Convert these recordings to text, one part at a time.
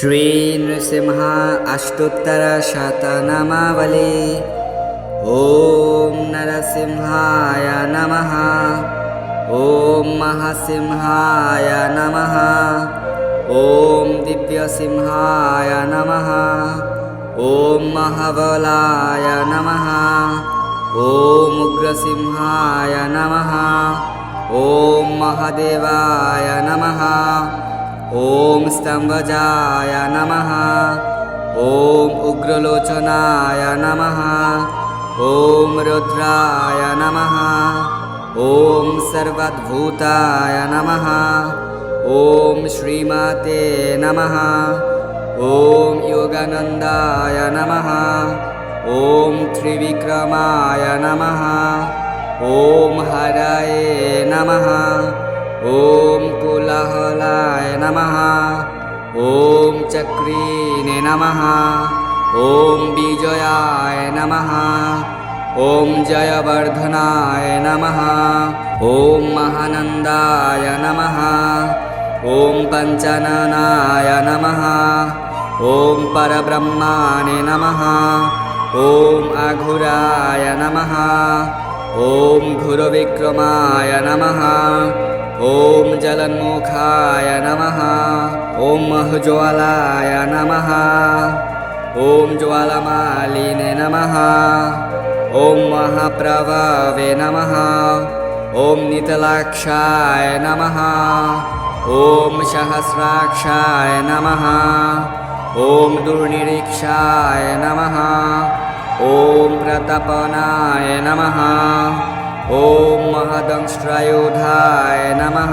श्रीनृसिंह अष्टोत्तरशतनामावली ॐ नरसिंहाय नमः। ॐ महासिंहाय नमः। ॐ दिव्यसिंहाय नमः। ॐ महाबलाय नमः। ॐ उग्रसिंहाय नमः। ॐ महादेवाय नमः ॐ स्तम्भजाय नमः। ॐ उग्रलोचनाय नमः। ॐ रुद्राय नमः। ॐ सर्वद्भूताय नमः। ॐ श्रीमाते नमः। ॐ योगानन्दाय नमः। ॐ त्रिविक्रमाय नमः। ॐ हरये नमः ॐ कुलहलाय नमः। ॐ चक्रीने नमः। ॐ विजयाय नमः। ॐ जयवर्धनाय नमः। ॐ महानन्दाय नमः। ॐ पञ्चननाय नमः। ॐ परब्रह्माणे नमः। ॐ अघुराय नमः। ॐ घुरविक्रमाय नमः ॐ जलन्मुखाय नमः। ॐ महज्वालाय नमः। ॐ ज्वालमालिने नमः। ॐ महाप्रभवे नमः। ॐ नितलाक्षाय नमः। ॐ सहस्राक्षाय नमः। ॐ दुर्निरीक्षाय नमः। ॐ प्रतपनाय नमः ॐ महदंष्ट्रयोधाय नमः।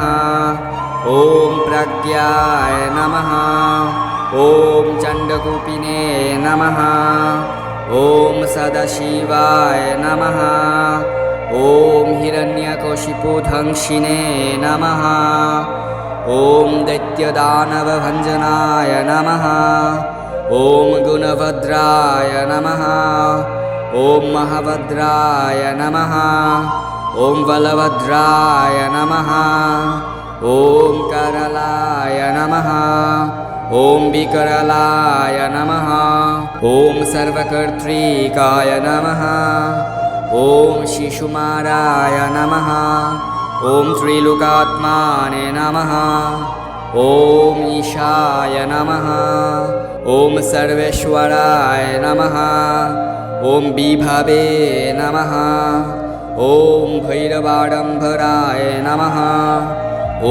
ॐ प्रज्ञाय नमः। ॐ चण्डकूपिने नमः। ॐ सदाशिवाय नमः। ॐ हिरण्यकशिपुधंशिने नमः। ॐ दैत्यदानवभञ्जनाय नमः। ॐ गुणभद्राय नमः। ॐ महाभद्राय नमः ॐ बलभद्राय नमः। ॐ करलाय नमः। ॐ विकरलाय नमः। ॐ सर्वकर्तृकाय नमः। ॐ शिशुमाराय नमः। ॐ त्रिलोकात्माने नमः। ॐ ईशाय नमः। ॐ सर्वेश्वराय नमः। ॐ विभवे नमः ॐ भैरवाडम्बराय नमः।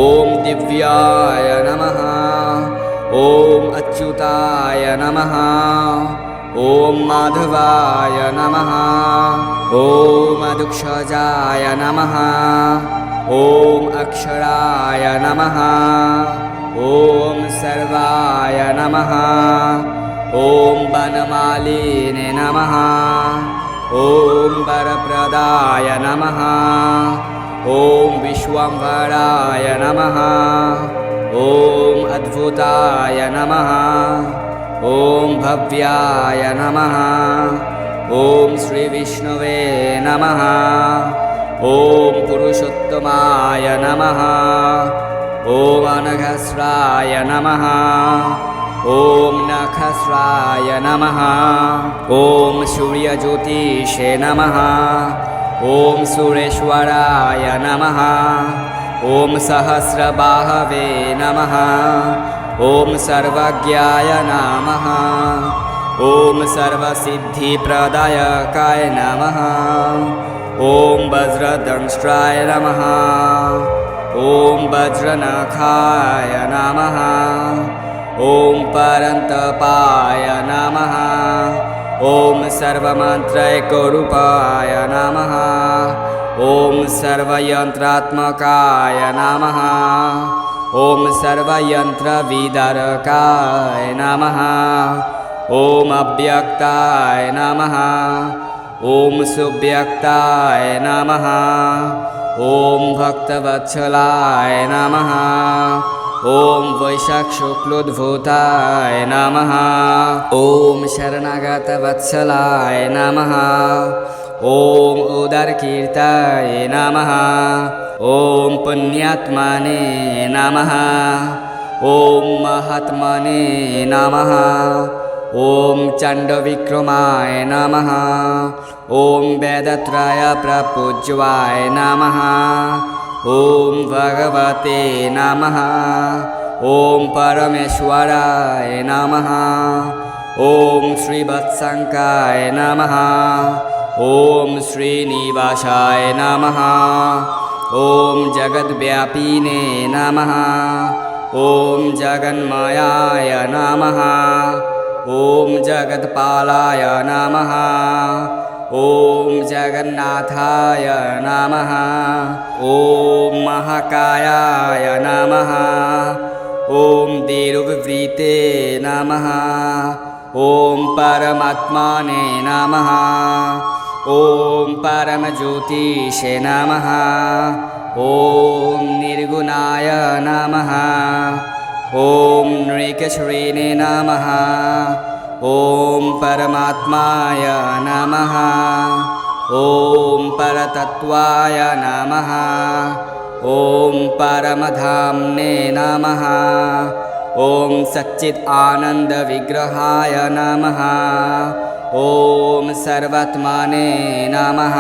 ॐ दिव्याय नमः। ॐ अच्युताय नमः। ॐ माधवाय नमः। ॐ अदुक्षजाय नमः। ॐ अक्षराय नमः। ॐ सर्वाय नमः। ॐ वनमालिने नमः ॐ वरप्रदाय नमः। ॐ विश्वम्भराय नमः। ॐ अद्भुताय नमः। ॐ भव्याय नमः। ॐ श्रीविष्णवे नमः। ॐ पुरुषोत्तमाय नमः। ॐ अनघस्राय नमः ॐ नखस्राय नमः। ॐ सूर्यज्योतिषे नमः। ॐ सुरेश्वराय नमः। ॐ सहस्रबाहवे नमः। ॐ सर्वज्ञाय नमः। ॐ सर्वसिद्धिप्रदायकाय नमः। ॐ वज्रदंष्ट्राय नमः। ॐ वज्रनखाय नमः ॐ परन्तपाय नमः। ॐ सर्वमन्त्रैकरूपाय नमः। ॐ सर्वयन्त्रात्मकाय नमः। ॐ सर्वयन्त्रविदारकाय नमः। ॐ अव्यक्ताय नमः। ॐ सुव्यक्ताय नमः। ॐ भक्तवत्सलाय नमः ॐ वैशाखशुक्लोद्भूताय नमः। ॐ शरणागतवत्सलाय नमः। ॐ उदरकीर्ताय नमः। ॐ पुण्यात्मने नमः। ॐ महात्मने नमः। ॐ चण्डविक्रमाय नमः। ॐ वेदत्रयप्रपूज्यवाय नमः ॐ भगवते नमः। ॐ परमेश्वराय नमः। ॐ श्रीवत्सङ्काय नमः। ॐ श्रीनिवासाय नमः। ॐ जगद्व्यापिने नमः। ॐ जगन्मयाय नमः। ॐ जगत्पालाय नमः ॐ जगन्नाथाय नमः। ॐ महाकायाय नमः। ॐ देरुविवृते नमः। ॐ परमात्माने नमः। ॐ परमज्योतिषे नमः। ॐ निर्गुणाय नमः। ॐ नृकश्रेणे नमः ॐ परमात्माय नमः। ॐ परतत्त्वाय नमः। ॐ परमधाम्ने नमः। ॐ सच्चित् आनन्दविग्रहाय नमः। ॐ सर्वात्मने नमः।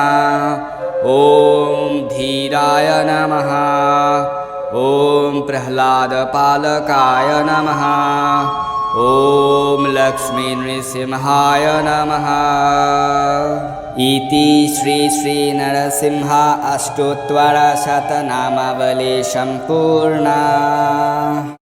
ॐ धीराय नमः। ॐ प्रह्लादपालकाय नमः ॐ लक्ष्मीनृसिंहाय नमः। इति श्री श्रीनरसिंह अष्टोत्तरशतनामावली सम्पूर्णा